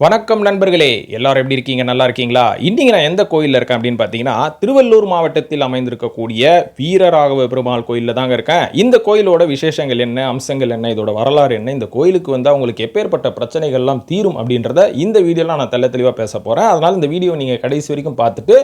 வணக்கம் நண்பர்களே. எல்லாரும் எப்படி இருக்கீங்க? நல்லா இருக்கீங்களா? இன்றைக்கி நான் எந்த கோயிலில் இருக்கேன் அப்படின்னு பார்த்தீங்கன்னா திருவள்ளூர் மாவட்டத்தில் அமைந்திருக்கக்கூடிய வீரராகவ பெருமாள் கோயிலில் தாங்க இருக்கேன். இந்த கோயிலோட விசேஷங்கள் என்ன? அம்சங்கள் என்ன? இதோட வரலாறு என்ன? இந்த கோயிலுக்கு வந்து அவங்களுக்கு எப்பேற்பட்ட பிரச்சனைகள்லாம் தீரும் அப்படின்றத இந்த வீடியோலாம் நான் தெள்ள தெளிவாக பேச போகிறேன் அதனால் இந்த வீடியோ நீங்கள் கடைசி வரைக்கும் பார்த்துட்டு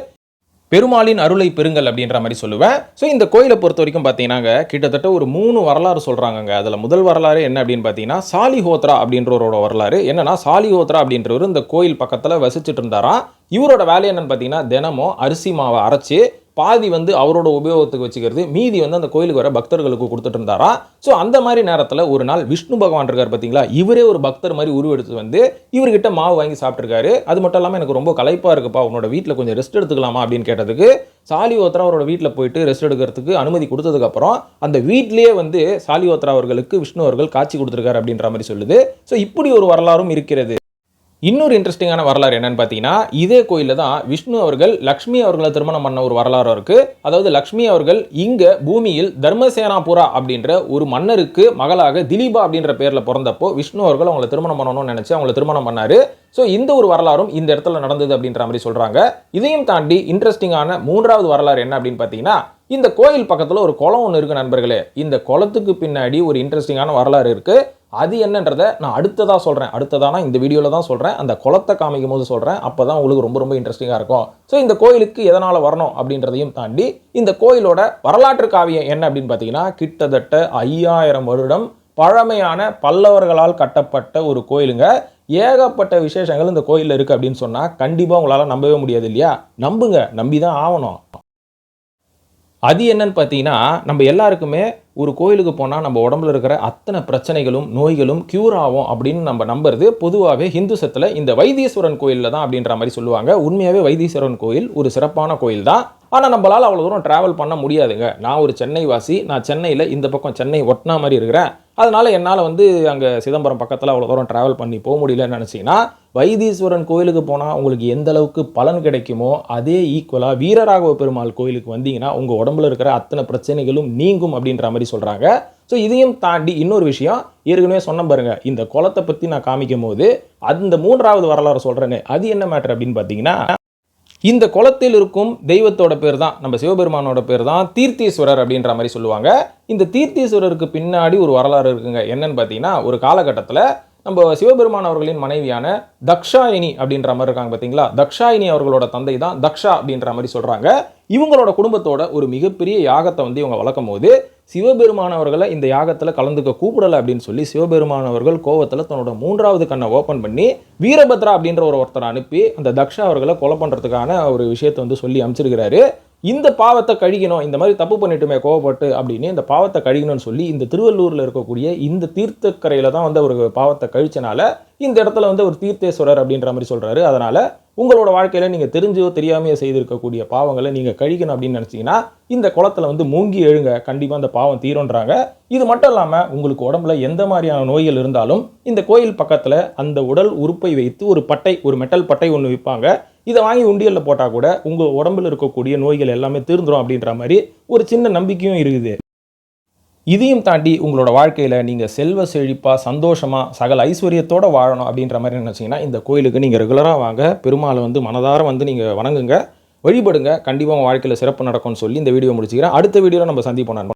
பெருமாளின் அருளை பெறுங்கள் அப்படின்ற மாதிரி சொல்லுவேன். ஸோ இந்த கோயிலை பொறுத்த வரைக்கும் பார்த்தீங்கன்னாங்க கிட்டத்தட்ட ஒரு மூணு வரலாறு சொல்கிறாங்கங்க அதில் முதல் வரலாறு என்ன அப்படின்னு பார்த்தீங்கன்னா சாலிஹோத்ரா அப்படின்றவரோட வரலாறு. என்னன்னா சாலிஹோத்ரா அப்படின்றவர் இந்த கோயில் பக்கத்தில் வசிச்சுட்டு இருந்தாராம். இவரோட வேலை என்னன்னு பார்த்தீங்கன்னா தினமும் அரிசி மாவை அரைச்சி பாதி வந்து அவரோட உபயோகத்துக்கு வச்சுக்கிறது மீதி வந்து அந்த கோயிலுக்கு வர பக்தர்களுக்கு கொடுத்துட்டு இருந்தாரா ஸோ அந்த மாதிரி நேரத்தில் ஒரு நாள் விஷ்ணு பகவான் இருக்கார் பார்த்தீங்களா இவரே ஒரு பக்தர் மாதிரி உருவெடுத்து வந்து இவர்கிட்ட மாவு வாங்கி சாப்பிட்ருக்காரு அது மட்டும் இல்லாமல் எனக்கு ரொம்ப களைப்பாக இருக்குப்பா உன்னோட வீட்டில் கொஞ்சம் ரெஸ்ட் எடுத்துக்கலாமா அப்படின்னு கேட்டதுக்கு சாலியோத்ரா அவரோட வீட்டில் போயிட்டு ரெஸ்ட் எடுக்கிறதுக்கு அனுமதி கொடுத்ததுக்கப்புறம் அந்த வீட்லேயே வந்து சாலியோத்ரா அவர்களுக்கு விஷ்ணு அவர்கள் காட்சி கொடுத்துருக்காரு அப்படின்ற மாதிரி சொல்லுது. ஸோ இப்படி ஒரு வரலாறும் இருக்கிறது. இன்னொரு இன்ட்ரெஸ்டிங்கான வரலாறு என்னன்னு பார்த்தீங்கன்னா இதே கோயிலில் தான் விஷ்ணு அவர்கள் லக்ஷ்மி அவர்களை திருமணம் பண்ண ஒரு வரலாறு இருக்குது அதாவது லக்ஷ்மி அவர்கள் இங்கே பூமியில் தர்மசேனாபுரா அப்படின்ற ஒரு மன்னருக்கு மகளாக திலீபா அப்படின்ற பேரில் பிறந்தப்போ விஷ்ணு அவர்கள் அவங்களை திருமணம் பண்ணணும்னு நினச்சி அவங்களை திருமணம் பண்ணார். ஸோ இந்த ஒரு வரலாறும் இந்த இடத்துல நடந்தது அப்படின்ற மாதிரி சொல்கிறாங்க இதையும் தாண்டி இன்ட்ரெஸ்டிங்கான மூன்றாவது வரலாறு என்ன அப்படின்னு பார்த்தீங்கன்னா இந்த கோயில் பக்கத்தில் ஒரு குளம் ஒன்று இருக்குது நண்பர்களே. இந்த குளத்துக்கு பின்னாடி ஒரு இன்ட்ரெஸ்டிங்கான வரலாறு இருக்குது அது என்னன்றதை நான் அடுத்ததாக சொல்கிறேன் அடுத்ததானா இந்த வீடியோவில் தான் சொல்கிறேன் அந்த குளத்தை காமிக்கும் போது சொல்கிறேன் அப்போ தான் உங்களுக்கு ரொம்ப ரொம்ப இன்ட்ரெஸ்டிங்காக இருக்கும். ஸோ இந்த கோயிலுக்கு எதனால் வரணும் அப்படின்றதையும் தாண்டி இந்த கோயிலோட வரலாற்று காவியம் என்ன அப்படின்னு பார்த்தீங்கன்னா கிட்டத்தட்ட ஐயாயிரம் வருடம் பழமையான பல்லவர்களால் கட்டப்பட்ட ஒரு கோயிலுங்க. ஏகப்பட்ட விசேஷங்கள் இந்த கோயிலில் இருக்குது அப்படின்னு சொன்னால் கண்டிப்பாக உங்களால் நம்பவே முடியாது இல்லையா? நம்புங்க. நம்பி தான் ஆகணும். அது என்னன்னு பார்த்தீங்கன்னா நம்ம எல்லாருக்குமே ஒரு கோயிலுக்கு போனால் நம்ம உடம்புல இருக்கிற அத்தனை பிரச்சனைகளும் நோய்களும் க்யூர் ஆகும் அப்படின்னு நம்ம நம்புறது பொதுவாகவே ஹிந்துசத்தில் இந்த வைத்தீஸ்வரன் கோயிலில் தான் அப்படின்ற மாதிரி சொல்லுவாங்க. உண்மையாகவே வைத்தீஸ்வரன் கோயில் ஒரு சிறப்பான கோயில் தான். ஆனால் நம்மளால் அவ்வளோ தூரம் ட்ராவல் பண்ண முடியாதுங்க. நான் ஒரு சென்னை வாசி நான் சென்னையில் இந்த பக்கம் சென்னை ஒட்டினா மாதிரி இருக்கிறேன். அதனால் என்னால் வந்து அங்கே சிதம்பரம் பக்கத்தில் அவ்வளோ தூரம் ட்ராவல் பண்ணி போக முடியலன்னு நினச்சிங்கன்னா வைத்தீஸ்வரன் கோயிலுக்கு போனால் உங்களுக்கு எந்த அளவுக்கு பலன் கிடைக்குமோ அதே ஈக்குவலாக வீரராகவ பெருமாள் கோயிலுக்கு வந்தீங்கன்னா உங்கள் உடம்புல இருக்கிற அத்தனை பிரச்சனைகளும் நீங்கும் அப்படின்ற மாதிரி சொல்கிறாங்க ஸோ இதையும் தாண்டி இன்னொரு விஷயம் ஏற்கனவே சொன்ன பாருங்க இந்த குளத்தை பற்றி நான் காமிக்கும் போது அந்த மூன்றாவது வரலாறு சொல்கிறேன்னு அது என்ன மேட்டர் அப்படின்னு பார்த்தீங்கன்னா இந்த குளத்தில் இருக்கும் தெய்வத்தோட பேர் தான் நம்ம சிவபெருமானோட பேர் தான் தீர்த்தீஸ்வரர் அப்படின்ற மாதிரி சொல்லுவாங்க. இந்த தீர்த்தீஸ்வரருக்கு பின்னாடி ஒரு வரலாறு இருக்குங்க. என்னன்னு பார்த்தீங்கன்னா ஒரு காலகட்டத்தில் நம்ம சிவபெருமான் அவர்களின் மனைவியான தக்ஷாயினி அப்படின்ற மாதிரி இருக்காங்க பார்த்தீங்களா தக்ஷாயினி அவர்களோட தந்தை தான் தக்ஷா அப்படின்ற மாதிரி சொல்கிறாங்க இவங்களோட குடும்பத்தோட ஒரு மிகப்பெரிய யாகத்தை வந்து இவங்க வளர்க்கும் போது சிவபெருமானவர்களை இந்த யாகத்தில் கலந்துக்க கூப்பிடலை அப்படின்னு சொல்லி சிவபெருமானவர்கள் கோவத்தில் தன்னோட மூன்றாவது கண்ணை ஓப்பன் பண்ணி வீரபத்ரா அப்படின்ற ஒரு ஒருத்தரை அனுப்பி அந்த தக்ஷா அவர்களை கொலை பண்ணுறதுக்கான ஒரு விஷயத்தை வந்து சொல்லி அமைச்சிருக்கிறாரு இந்த பாவத்தை கழிக்கணும் இந்த மாதிரி தப்பு பண்ணிட்டுமே கோவப்பட்டு அப்படின்னு இந்த பாவத்தை கழிக்கணும்னு சொல்லி இந்த திருவள்ளூரில் இருக்கக்கூடிய இந்த தீர்த்தக்கரையில் தான் வந்து ஒரு பாவத்தை கழிச்சனால இந்த இடத்துல வந்து ஒரு தீர்த்தேஸ்வரர் அப்படின்ற மாதிரி சொல்கிறாரு அதனால் உங்களோட வாழ்க்கையில் நீங்கள் தெரிஞ்சோ தெரியாமையோ செய்திருக்கக்கூடிய பாவங்களை நீங்கள் கழிக்கணும் அப்படின்னு நினச்சிங்கன்னா இந்த குளத்துல வந்து மூங்கி எழுங்க. கண்டிப்பாக அந்த பாவம் தீரும்ன்றாங்க. இது மட்டும் இல்லாமல் உங்களுக்கு உடம்புல எந்த மாதிரியான நோய்கள் இருந்தாலும் இந்த கோயில் பக்கத்தில் அந்த உடல் உறுப்பை வைத்து ஒரு பட்டை ஒரு மெட்டல் பட்டை ஒன்று விற்பாங்க. இதை வாங்கி உண்டியலில் போட்டால் கூட உங்கள் உடம்பில் இருக்கக்கூடிய நோய்கள் எல்லாமே தீர்ந்துடும் அப்படின்ற மாதிரி ஒரு சின்ன நம்பிக்கையும் இருக்குது. இதையும் தாண்டி உங்களோட வாழ்க்கையில் நீங்கள் செல்வ செழிப்பாக சந்தோஷமாக சகல ஐஸ்வர்யத்தோடு வாழணும் அப்படின்ற மாதிரி நினச்சிங்கன்னா இந்த கோயிலுக்கு நீங்கள் ரெகுலராக வாங்க. பெருமாளை வந்து மனதார வந்து நீங்கள் வணங்குங்க. வழிபடுங்க. கண்டிப்பாக உங்கள் வாழ்க்கையில் சிறப்பு நடக்கும்னு சொல்லி இந்த வீடியோ முடிச்சுக்கிறேன். அடுத்த வீடியோவில் நம்ம சந்திப்போம் நண்பா